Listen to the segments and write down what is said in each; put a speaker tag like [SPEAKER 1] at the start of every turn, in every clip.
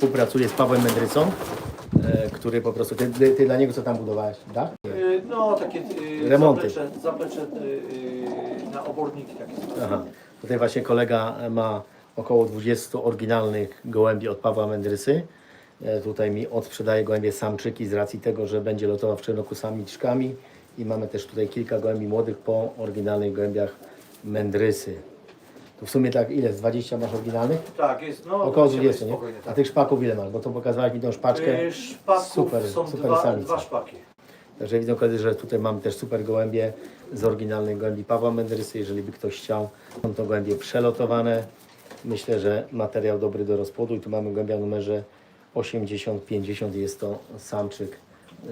[SPEAKER 1] współpracuję z Pawłem Mędrycą, e, który po prostu, ty, ty, ty dla niego co tam budowałeś, tak?
[SPEAKER 2] Y, No, takie y,
[SPEAKER 1] Remonty.
[SPEAKER 2] zaplecze, zaplecze y, y, na oborniki takie.
[SPEAKER 1] Aha. Tutaj właśnie kolega ma około 20 oryginalnych gołębi od Pawła Mędrysy. E, Tutaj mi odsprzedaje gołębie samczyki z racji tego, że będzie lotował w Czernoku samiczkami. I mamy też tutaj kilka gołębi młodych po oryginalnych gołębiach Mędrysy. To w sumie tak ile? Z 20 masz oryginalnych?
[SPEAKER 2] Tak, jest, no.
[SPEAKER 1] Około
[SPEAKER 2] będzie
[SPEAKER 1] 20, nie?
[SPEAKER 2] spokojnie,
[SPEAKER 1] A
[SPEAKER 2] tak.
[SPEAKER 1] tych szpaków ile masz? Bo to pokazałeś mi tą szpaczkę.
[SPEAKER 2] Szpaków
[SPEAKER 1] Super,
[SPEAKER 2] są
[SPEAKER 1] super
[SPEAKER 2] dwa,
[SPEAKER 1] samice.
[SPEAKER 2] dwa szpaki.
[SPEAKER 1] Także widzą koledzy, że tutaj mamy też super gołębie z oryginalnych gołębi Pawła Mędrysy. Jeżeli by ktoś chciał, są to gołębie przelotowane. Myślę, że materiał dobry do rozpłodu. I tu mamy gołębia w numerze 80-50. Jest to samczyk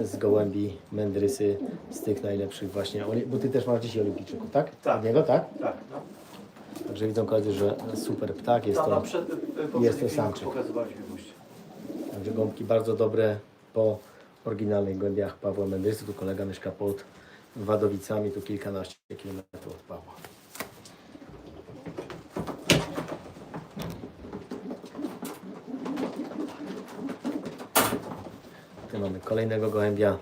[SPEAKER 1] z gołębi Mędrysy, z tych najlepszych właśnie. Oli- Bo ty też masz dzisiaj olimpijczyków, tak?
[SPEAKER 2] Tak.
[SPEAKER 1] Od niego, tak?
[SPEAKER 2] Tak, no.
[SPEAKER 1] Także widzą koledzy, że super ptak. Jest to,
[SPEAKER 2] y, y,
[SPEAKER 1] jest to samczyk. także gąbki bardzo dobre po oryginalnych gołębiach Pawła Mędrysy. Tu kolega mieszka pod Wadowicami, tu kilkanaście kilometrów od Pawła. Tu mamy kolejnego gołębia.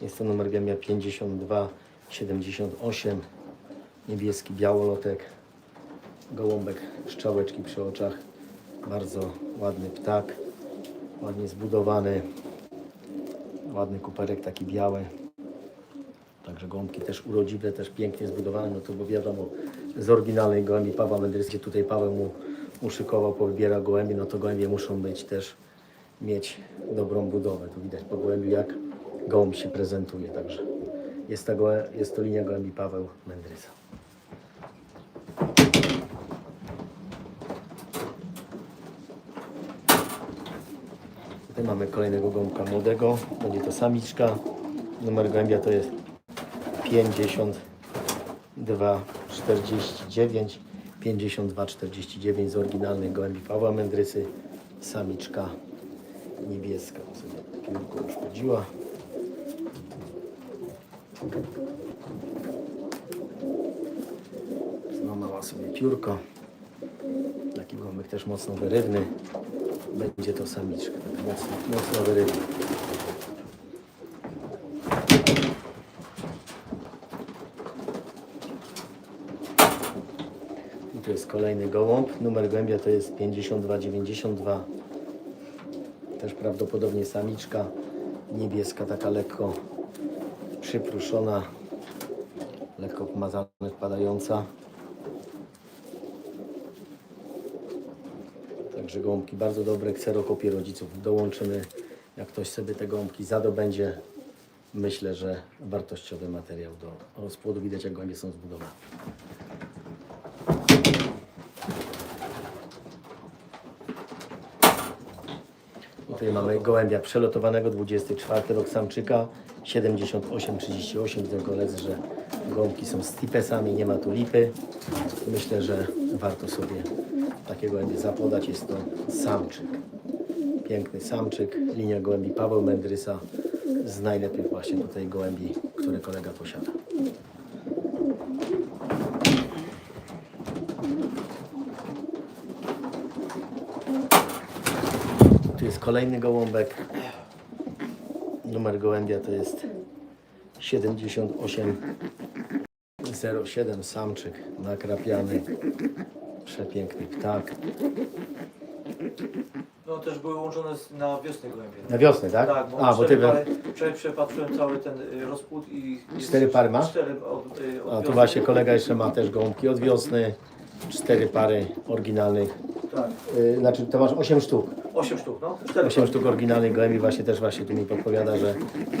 [SPEAKER 1] Jest to numer gołębia 5278. Niebieski białolotek. Gołąbek szczałeczki przy oczach. Bardzo ładny ptak. Ładnie zbudowany. Ładny kuperek taki biały. Także gołąbki też urodziwe, też pięknie zbudowane, no to bo wiadomo, z oryginalnej gołębi Pawła Mędryckiej, tutaj Paweł mu uszykował, powybierał gołębie, no to gołębie muszą być też, mieć dobrą budowę. Tu widać po gołębiu, jak gołąb się prezentuje, także jest, gołę, jest to linia gołębi Paweł Mędrysa. Mamy kolejnego gołąbka młodego, będzie to samiczka. Numer gołębia to jest 52 49 52 49 z oryginalnych gołębi Pawła Mędrysy. Samiczka niebieska. Sobie piórko uszkodziła. Złamała sobie piórko. Taki gołąbek też mocno wyrywny. Będzie to samiczka, mocno, mocno wyrywna. I tu jest kolejny gołąb. Numer gołębia to jest 5292. Też prawdopodobnie samiczka. Niebieska, taka lekko przypruszona. Lekko pomazana, wpadająca. Także gołąbki bardzo dobre, kserokopie rodziców dołączymy. Jak ktoś sobie te gołąbki zadobędzie, myślę, że wartościowy materiał do rozpłodu. Widać jak gołębie są zbudowane. Tutaj mamy gołębia przelotowanego, 24 rok samczyka, 78-38. Widzę koledzy, że gołąbki są z tipesami, nie ma tu lipy. Myślę, że warto sobie takiego gołębie zapodać. Jest to samczyk. Piękny samczyk, linia gołębi Paweł Mędrysa z najlepiej właśnie tutaj gołębi, które kolega posiada. Tu jest kolejny gołąbek. Numer gołębia to jest 7807 samczyk nakrapiany. Przepiękny ptak.
[SPEAKER 2] No też były łączone z, na wiosnę gołębie.
[SPEAKER 1] Na wiosnę, tak?
[SPEAKER 2] Tak, bo,
[SPEAKER 1] A, bo ty
[SPEAKER 2] pary, wczoraj przepatrzyłem cały ten y, rozpłód i...
[SPEAKER 1] Cztery pary masz?
[SPEAKER 2] Cztery od, y, od
[SPEAKER 1] A tu
[SPEAKER 2] wiosny.
[SPEAKER 1] właśnie kolega jeszcze ma też gołąbki od wiosny. Cztery pary oryginalnych.
[SPEAKER 2] Tak,
[SPEAKER 1] Yy, znaczy to masz 8 sztuk.
[SPEAKER 2] osiem sztuk, no. Cztery
[SPEAKER 1] 8
[SPEAKER 2] pary.
[SPEAKER 1] sztuk oryginalnych gołębi właśnie też właśnie tu mi podpowiada, że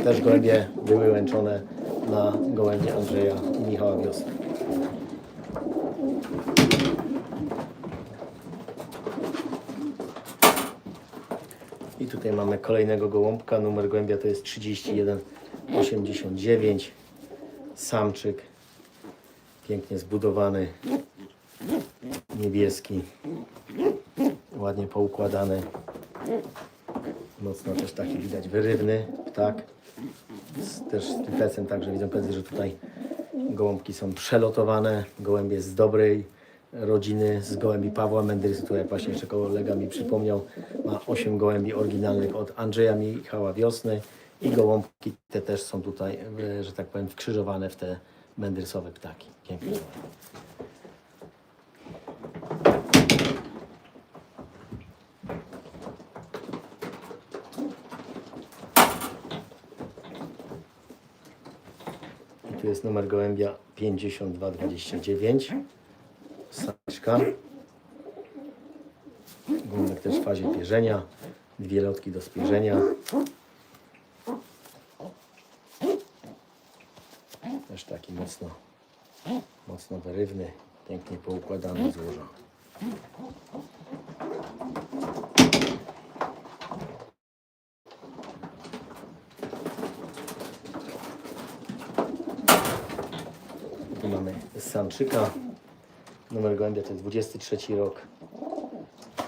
[SPEAKER 1] też gołębie były łęczone na gołębi Andrzeja i Michała Wiosny. I tutaj mamy kolejnego gołąbka. Numer gołębia to jest 3189. Samczyk. Pięknie zbudowany. Niebieski. Ładnie poukładany. Mocno też taki widać wyrywny ptak. Z, też z tipesem, także widzą koledzy, że tutaj gołąbki są przelotowane. Gołębie z dobrej rodziny z gołębi Pawła Mendrysy, tu jak właśnie jeszcze kolega mi przypomniał, ma 8 gołębi oryginalnych od Andrzeja Michała Wiosny i gołąbki te też są tutaj, e, że tak powiem, wkrzyżowane w te mendrysowe ptaki. Pięknie. Tu jest numer gołębia 5229. Samiczka. Gołąbek też w fazie pierzenia. Dwie lotki do spierzenia. Też taki mocno, mocno wyrywny, pięknie poukładany złożony. Tu mamy samczyka. Numer gołębia to jest 23 rok.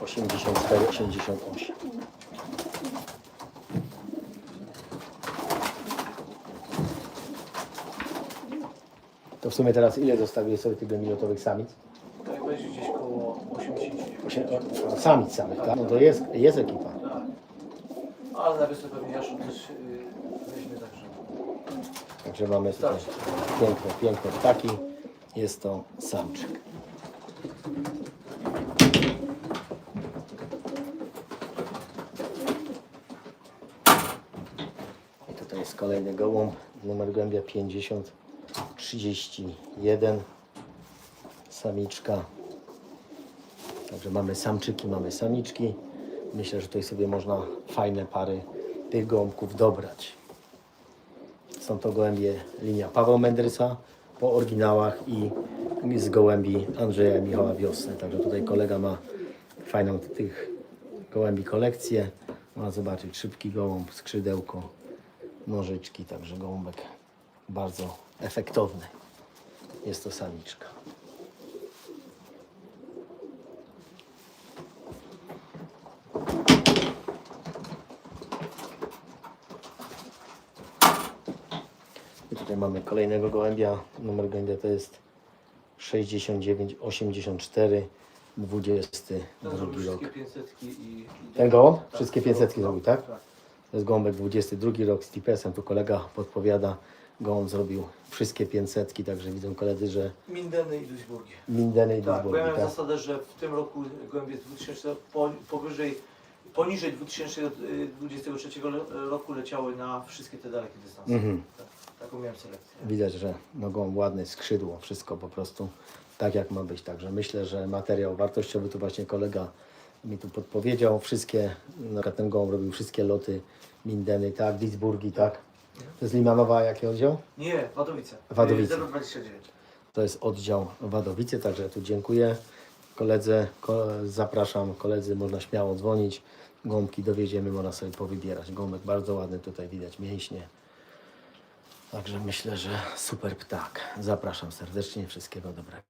[SPEAKER 1] 84, 88. To w sumie teraz ile zostawiłeś sobie tych milotowych samic?
[SPEAKER 2] Tak będzie gdzieś koło 80.
[SPEAKER 1] Osiem- o, Samic samych, tak? No to jest, jest ekipa.
[SPEAKER 2] Tak. Ale na wiosnę pewnie Jaszczur też yy, weźmie także.
[SPEAKER 1] Także mamy tutaj
[SPEAKER 2] Starczy.
[SPEAKER 1] piękne, piękne ptaki. Jest to samczyk. I tutaj jest kolejny gołąb, numer gołębia 50 31 samiczka. Także mamy samczyki, mamy samiczki. Myślę, że tutaj sobie można fajne pary tych gołąbków dobrać. Są to gołębie linia Paweł Mendrysa po oryginałach i z gołębi Andrzeja Michała Wiosny. Także tutaj kolega ma fajną tych gołębi kolekcję. Ma zobaczyć szybki gołąb, skrzydełko, nożyczki, także gołąbek bardzo efektowny. Jest to samiczka. I tutaj mamy kolejnego gołębia. Numer gołębia to jest 6984 22
[SPEAKER 2] Ten zrobił
[SPEAKER 1] rok.
[SPEAKER 2] wszystkie 500 i, i...
[SPEAKER 1] Ten gołąb?
[SPEAKER 2] Tak.
[SPEAKER 1] Wszystkie 500 zrobił, tak?
[SPEAKER 2] Tak.
[SPEAKER 1] To jest gołąbek 22 rok z tipesem. Tu kolega podpowiada. Gołąb zrobił wszystkie 500, także widzą koledzy, że
[SPEAKER 2] Mindeny i Duisburgi.
[SPEAKER 1] Mindeny i
[SPEAKER 2] Tak, bo ja miałem
[SPEAKER 1] tak?
[SPEAKER 2] zasadę, że w tym roku gołębie 2000 po, powyżej, poniżej 2023 roku leciały na wszystkie te dalekie dystanse.
[SPEAKER 1] Mhm.
[SPEAKER 2] Tak, taką miałem selekcję.
[SPEAKER 1] Widać, że no gołąb ładny, skrzydło, wszystko po prostu tak jak ma być. Także myślę, że materiał wartościowy, tu właśnie kolega mi tu podpowiedział. Wszystkie, na przykład ten gołąb robił wszystkie loty Mindeny, tak? Duisburgi, tak? To jest Limanowa, jaki oddział?
[SPEAKER 2] Nie, Wadowice.
[SPEAKER 1] Wadowice.
[SPEAKER 2] 029.
[SPEAKER 1] To jest oddział Wadowice, także tu dziękuję koledze, ko, zapraszam koledzy, można śmiało dzwonić. Gąbki dowiedziemy, można sobie powybierać. Gąbek bardzo ładny, tutaj widać mięśnie. Także myślę, że super ptak. Zapraszam serdecznie, wszystkiego dobrego.